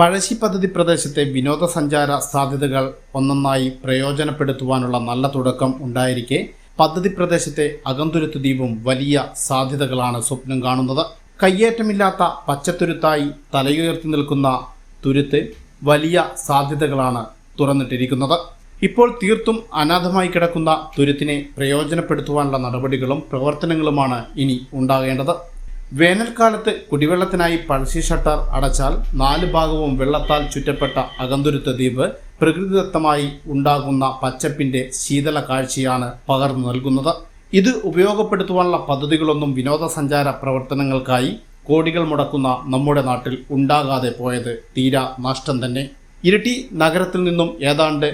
പഴശ്ശി പദ്ധതി പ്രദേശത്തെ വിനോദസഞ്ചാര സാധ്യതകൾ ഒന്നൊന്നായി പ്രയോജനപ്പെടുത്തുവാനുള്ള നല്ല തുടക്കം ഉണ്ടായിരിക്കെ. പദ്ധതി പ്രദേശത്തെ അകന്തുരുത്ത് ദ്വീപും വലിയ സാധ്യതകളാണ് സ്വപ്നം കാണുന്നത്. കയ്യേറ്റമില്ലാത്ത പച്ചത്തുരുത്തായി തലയുയർത്തി നിൽക്കുന്ന തുരുത്ത് വലിയ സാധ്യതകളാണ് തുറന്നിട്ടിരിക്കുന്നത്. ഇപ്പോൾ തീർത്തും അനാഥമായി കിടക്കുന്ന തുരുത്തിനെ പ്രയോജനപ്പെടുത്തുവാനുള്ള നടപടികളും പ്രവർത്തനങ്ങളുമാണ് ഇനി ഉണ്ടാകേണ്ടത്. വേനൽക്കാലത്ത് കുടിവെള്ളത്തിനായി പഴശ്ശി ഷട്ടർ അടച്ചാൽ നാല് ഭാഗവും വെള്ളത്താൽ ചുറ്റപ്പെട്ട അകന്തുരുത്ത ദ്വീപ് പ്രകൃതിദത്തമായി ഉണ്ടാകുന്ന പച്ചപ്പിന്റെ ശീതല കാഴ്ചയാണ് പകർന്നു നൽകുന്നത്. ഇത് ഉപയോഗപ്പെടുത്തുവാനുള്ള പദ്ധതികളൊന്നും വിനോദസഞ്ചാര പ്രവർത്തനങ്ങൾക്കായി കോടികൾ മുടക്കുന്ന നമ്മുടെ നാട്ടിൽ ഉണ്ടാകാതെ പോയത് തീരാ നഷ്ടം തന്നെ. ഇരിട്ടി നഗരത്തിൽ നിന്നും ഏതാണ്ട്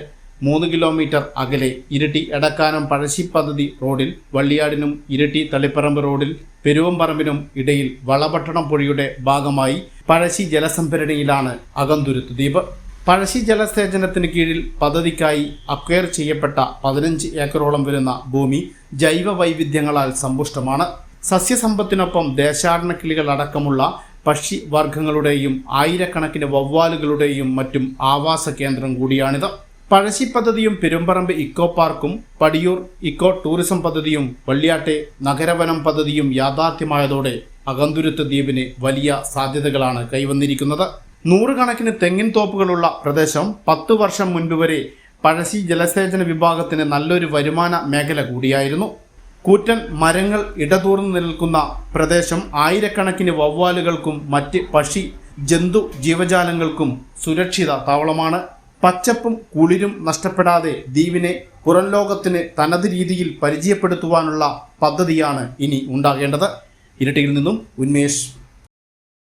മൂന്ന് കിലോമീറ്റർ അകലെ ഇരിട്ടി എടക്കാനം പഴശ്ശി പദ്ധതി റോഡിൽ വള്ളിയാടിനും ഇരിട്ടി തളിപ്പറമ്പ് റോഡിൽ പെരുവമ്പറമ്പിനും ഇടയിൽ വളപട്ടണം പുഴയുടെ ഭാഗമായി പഴശ്ശി ജലസംഭരണിയിലാണ് അകന്തുരുത്ത് ദ്വീപ്. പഴശ്ശി ജലസേചനത്തിന് കീഴിൽ പദ്ധതിക്കായി അക്വയർ ചെയ്യപ്പെട്ട പതിനഞ്ച് ഏക്കറോളം വരുന്ന ഭൂമി ജൈവ വൈവിധ്യങ്ങളാൽ സമ്പുഷ്ടമാണ്. സസ്യസമ്പത്തിനൊപ്പം ദേശാടന കിളികൾ അടക്കമുള്ള പക്ഷി വർഗങ്ങളുടെയും ആയിരക്കണക്കിന് വവ്വാലുകളുടെയും മറ്റും ആവാസ കേന്ദ്രം കൂടിയാണിത്. പഴശ്ശി പദ്ധതിയും പെരുമ്പറമ്പ് ഇക്കോ പാർക്കും പടിയൂർ ഇക്കോ ടൂറിസം പദ്ധതിയും വള്ളിയാട്ടെ നഗരവനം പദ്ധതിയും യാഥാർത്ഥ്യമായതോടെ അകന്തുരുത്ത് ദ്വീപിന് വലിയ സാധ്യതകളാണ് കൈവന്നിരിക്കുന്നത്. നൂറുകണക്കിന് തെങ്ങിൻ തോപ്പുകളുള്ള പ്രദേശം പത്ത് വർഷം മുൻപ് വരെ പഴശ്ശി ജലസേചന വിഭാഗത്തിന് നല്ലൊരു വരുമാന മേഖല കൂടിയായിരുന്നു. കൂറ്റൻ മരങ്ങൾ ഇടതൂർന്നു നിൽക്കുന്ന പ്രദേശം ആയിരക്കണക്കിന് വവ്വാലുകൾക്കും മറ്റ് പക്ഷി ജന്തു ജീവജാലങ്ങൾക്കും സുരക്ഷിത താവളമാണ്. പച്ചപ്പും കുളിരും നഷ്ടപ്പെടാതെ ദ്വീപിനെ പുറം ലോകത്തിന് തനത് രീതിയിൽ പരിചയപ്പെടുത്തുവാനുള്ള പദ്ധതിയാണ് ഇനി ഉണ്ടാകേണ്ടത്. ഇരട്ടിയിൽ നിന്നും ഉന്മേഷ്